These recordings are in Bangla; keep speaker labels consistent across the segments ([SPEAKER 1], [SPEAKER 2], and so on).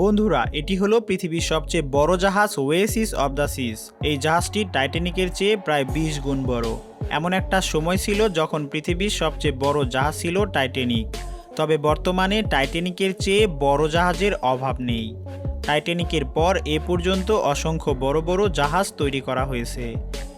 [SPEAKER 1] বন্ধুরা, এটি হলো পৃথিবীর সবচেয়ে বড় জাহাজ ওয়েসিস অব দ্য সিস এই জাহাজটি টাইটানিকের চেয়ে প্রায় বিশ গুণ বড়। এমন একটা সময় ছিল যখন পৃথিবীর সবচেয়ে বড় জাহাজ ছিল টাইটানিক তবে বর্তমানে টাইটানিকের চেয়ে বড় জাহাজের অভাব নেই। টাইটানিকের পর এ পর্যন্ত অসংখ্য বড় বড় জাহাজ তৈরি করা হয়েছে,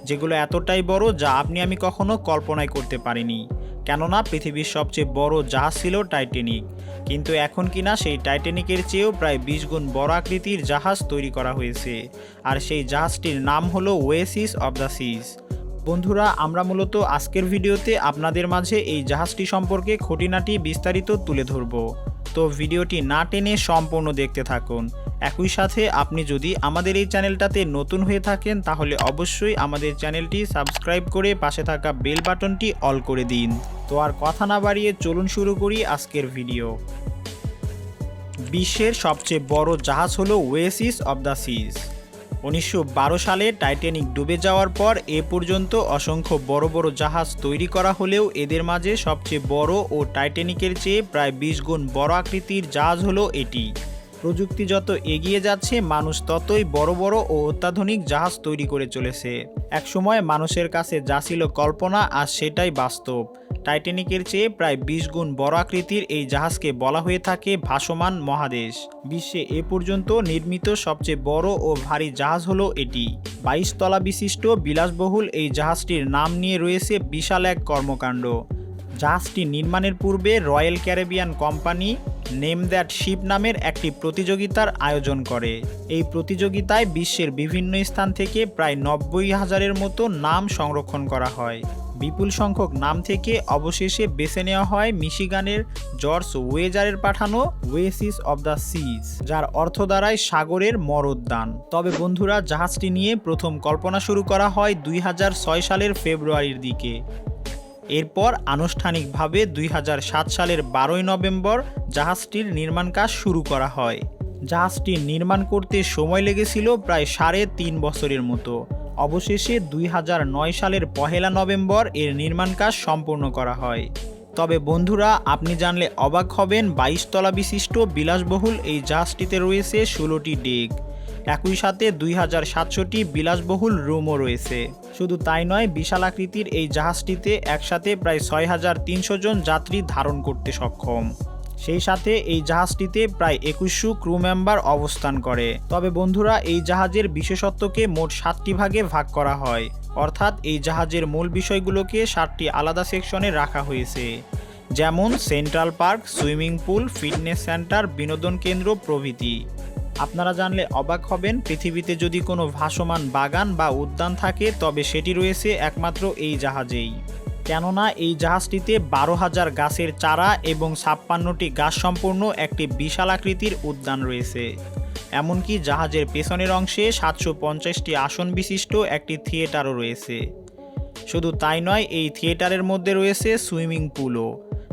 [SPEAKER 1] যেগুলো এতটাই বড় যা আপনি আমি কখনো কল্পনাই করতে পারিনি। কেননা পৃথিবীর সবচেয়ে বড় জাহাজ ছিল টাইটানিক। কিন্তু এখন কিনা সেই টাইটানিকের চেয়েও প্রায় বিশ গুণ বড় আকৃতির জাহাজ তৈরি করা হয়েছে। আর সেই জাহাজটির নাম হলো ওয়েসিস অব দ্য সিজ বন্ধুরা, আমরা মূলত আজকের ভিডিওতে আপনাদের মাঝে এই জাহাজটি সম্পর্কে খুঁটিনাটি বিস্তারিত তুলে ধরব। তো ভিডিওটি না টেনে সম্পূর্ণ দেখতে থাকুন। একই সাথে আপনি যদি আমাদের এই চ্যানেলটাতে নতুন হয়ে থাকেন, তাহলে অবশ্যই আমাদের চ্যানেলটি সাবস্ক্রাইব করে পাশে থাকা বেল বাটনটি অল করে দিন। তো আর কথা না বাড়িয়ে চলুন শুরু করি আজকের ভিডিও। বিশ্বের সবচেয়ে বড় জাহাজ হলো ওয়েসিস অব দ্য সিজ উনিশশো বারো সালে টাইটানিক ডুবে যাওয়ার পর এ পর্যন্ত অসংখ্য বড় বড় জাহাজ তৈরি করা হলেও এদের মাঝে সবচেয়ে বড় ও টাইটানিকের চেয়ে প্রায় বিশ গুণ বড় আকৃতির জাহাজ হলো এটি। প্রযুক্তি যত এগিয়ে যাচ্ছে, মানুষ ততই বড় বড় ও অত্যাধুনিক জাহাজ তৈরি করে চলেছে। একসময় মানুষের কাছে যা ছিল কল্পনা আর সেটাই বাস্তব। টাইটানিকের চেয়ে প্রায় বিশ গুণ বড় আকৃতির এই জাহাজকে বলা হয়ে থাকে ভাসমান মহাদেশ। বিশ্বে এ পর্যন্ত নির্মিত সবচেয়ে বড় ও ভারী জাহাজ হলো এটি। বাইশ তলা বিশিষ্ট বিলাসবহুল এই জাহাজটির নাম নিয়ে রয়েছে বিশাল এক কর্মকাণ্ড। জাহাজটি নির্মাণের পূর্বে Royal Caribbean company name that ship নামের একটি প্রতিযোগিতার আয়োজন করে। এই প্রতিযোগিতায় বিশ্বের বিভিন্ন স্থান থেকে প্রায় নব্বই হাজারের মতো নাম সংরক্ষণ করা হয়। বিপুল সংখ্যক নাম থেকে অবশেষে বেছে নেওয়া হয় মিশিগানের জর্জ ওয়েজারের পাঠানো ওয়েসিস অব দ্য সিজ, যার অর্থ দাঁড়ায় সাগরের মরোদ্যান তবে বন্ধুরা, জাহাজটি নিয়ে প্রথম কল্পনা শুরু করা হয় দুই হাজার ছয় সালের ফেব্রুয়ারির দিকে। এরপর আনুষ্ঠানিকভাবে দুই হাজার সাত সালের বারোই নভেম্বর জাহাজটির নির্মাণ কাজ শুরু করা হয়। জাহাজটি নির্মাণ করতে সময় লেগেছিল প্রায় সাড়ে তিন বছরের মতো। অবশেষে দুই হাজার নয় সালের পহেলা নভেম্বর এর নির্মাণ কাজ সম্পূর্ণ করা হয়। তবে বন্ধুরা, আপনি জানলে অবাক হবেন বাইশ তলা বিশিষ্ট বিলাসবহুল এই জাহাজটিতে রয়েছে ষোলোটি ডেক একই সাথে দুই হাজার সাতশোটি বিলাসবহুল রুমও রয়েছে। শুধু তাই নয়, বিশাল আকৃতির এই জাহাজটিতে একসাথে প্রায় ছয় হাজার তিনশো জন যাত্রী ধারণ করতে সক্ষম। সেই সাথে এই জাহাজটিতে প্রায় একুশশো ক্রু মেম্বার অবস্থান করে। তবে বন্ধুরা, এই জাহাজের বিশেষত্বকে মোট সাতটি ভাগে ভাগ করা হয়। অর্থাৎ এই জাহাজের মূল বিষয়গুলোকে সাতটি আলাদা সেকশনে রাখা হয়েছে। যেমন central park, swimming pool, fitness centre, বিনোদন কেন্দ্র প্রভৃতি। আপনারা জানলে অবাক হবেন, পৃথিবীতে যদি কোনো ভাসমান বাগান বা উদ্যান থাকে, তবে সেটি রয়েছে একমাত্র এই জাহাজেই। কেননা এই জাহাজটিতে বারো হাজার গাছের চারা এবং ছাপ্পান্নটি গাছ সম্পূর্ণ একটি বিশাল আকৃতির উদ্যান রয়েছে। এমনকি জাহাজের পেছনের অংশে সাতশো পঞ্চাশটি আসন বিশিষ্ট একটি থিয়েটারও রয়েছে। শুধু তাই নয়, এই থিয়েটারের মধ্যে রয়েছে সুইমিং পুলও।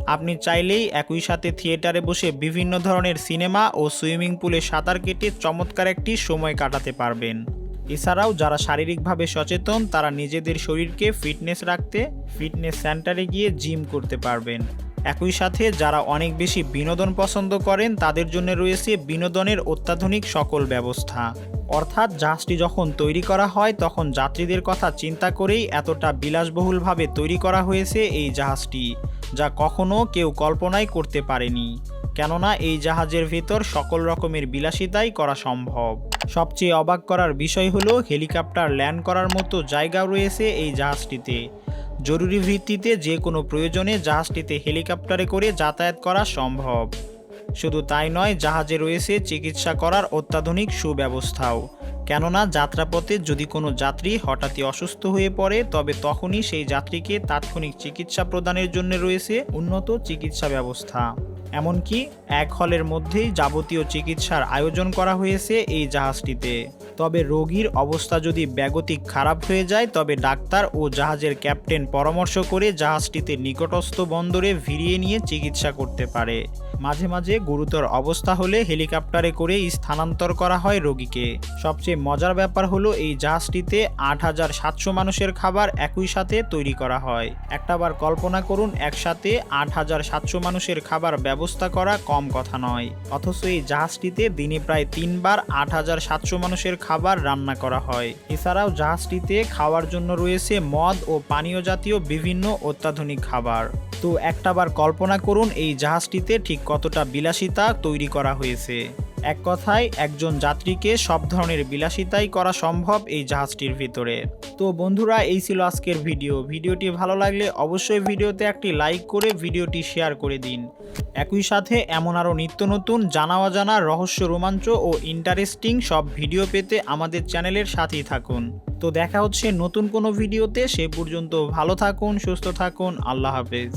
[SPEAKER 1] আপনি চাইলেই একই সাথে থিয়েটারে বসে বিভিন্ন ধরনের সিনেমা ও সুইমিং পুলে সাঁতার কেটে চমৎকার একটি সময় কাটাতে পারবেন। এছাড়াও যারা শারীরিকভাবে সচেতন, তারা নিজেদের শরীরকে ফিটনেস রাখতে, ফিটনেস সেন্টারে গিয়ে জিম করতে পারবেন। একই সাথে যারা অনেক বেশি বিনোদন পছন্দ করেন, তাদের জন্য রয়েছে বিনোদনের অত্যাধুনিক সকল ব্যবস্থা। অর্থাৎ জাহাজটি যখন তৈরি করা হয়, তখন যাত্রীদের কথা চিন্তা করেই এতটা বিলাসবহুলভাবে তৈরি করা হয়েছে এই জাহাজটি, যা কখনো কেউ কল্পনাই করতে পারেনি। কেননা এই জাহাজের ভেতর সকল রকমের বিলাসিতাই করা সম্ভব। সবচেয়ে অবাক করার বিষয় হলো হেলিকপ্টার ল্যান্ড করার মতো জায়গাও রয়েছে এই জাহাজটিতে। জরুরি ভিত্তিতে যে কোনো প্রয়োজনে জাহাজটিতে হেলিকপ্টারে করে যাতায়াত করা সম্ভব। শুধু তাই নয়, জাহাজে রয়েছে চিকিৎসা করার অত্যাধুনিক সুব্যবস্থাও। কেননা, যাত্রাপথে যদি কোনো যাত্রী হঠাৎই অসুস্থ হয়ে পড়ে, তবে তখনই সেই যাত্রীকে তাৎক্ষণিক চিকিৎসা প্রদানের জন্য রয়েছে উন্নত চিকিৎসা ব্যবস্থা। এমনকি এক হলের মধ্যেই যাবতীয় চিকিৎসার আয়োজন করা হয়েছে এই জাহাজটিতে। তবে রোগীর অবস্থা যদি ব্যাগতিক খারাপ হয়ে যায়, তবে ডাক্তার ও জাহাজের ক্যাপ্টেন পরামর্শ করে জাহাজটিতে নিকটস্থ বন্দরে ভিড়িয়ে নিয়ে চিকিৎসা করতে পারে। মাঝে মাঝে গুরুতর অবস্থা হলে হেলিকপ্টারে করে স্থানান্তর করা হয় রোগীকে। সবচেয়ে মজার ব্যাপার হলো এই জাহাজটিতে আট হাজার সাতশো মানুষের খাবার একই সাথে তৈরি করা হয়। একটাবার কল্পনা করুন, একসাথে আট হাজার সাতশো মানুষের খাবার ব্যবস্থা করা কম কথা নয়। অথচ এই জাহাজটিতে দিনে প্রায় তিনবার আট হাজার সাতশো মানুষের খাবার রান্না করা হয়। এছাড়াও জাহাজটিতে খাওয়ার জন্য রয়েছে মদ ও পানীয় জাতীয় বিভিন্ন অত্যাধুনিক খাবার। তো একটাবার কল্পনা করুন এই জাহাজটিতে ঠিক কতটা বিলাসিতা তৈরি করা হয়েছে। এক কথায়, একজন যাত্রীকে সব ধরনের বিলাসিতাই করা সম্ভব এই জাহাজটির ভিতরে। তো বন্ধুরা, এই ছিল আজকের ভিডিও। ভিডিওটি ভালো লাগলে অবশ্যই ভিডিওতে একটি লাইক করে ভিডিওটি শেয়ার করে দিন। একই সাথে এমন আরও নিত্য নতুন জানা অজানা রহস্য, রোমাঞ্চ ও ইন্টারেস্টিং সব ভিডিও পেতে আমাদের চ্যানেলের সাথেই থাকুন। তো দেখা হচ্ছে নতুন কোনো ভিডিওতে। সে পর্যন্ত ভালো থাকুন, সুস্থ থাকুন, আল্লাহ হাফেজ।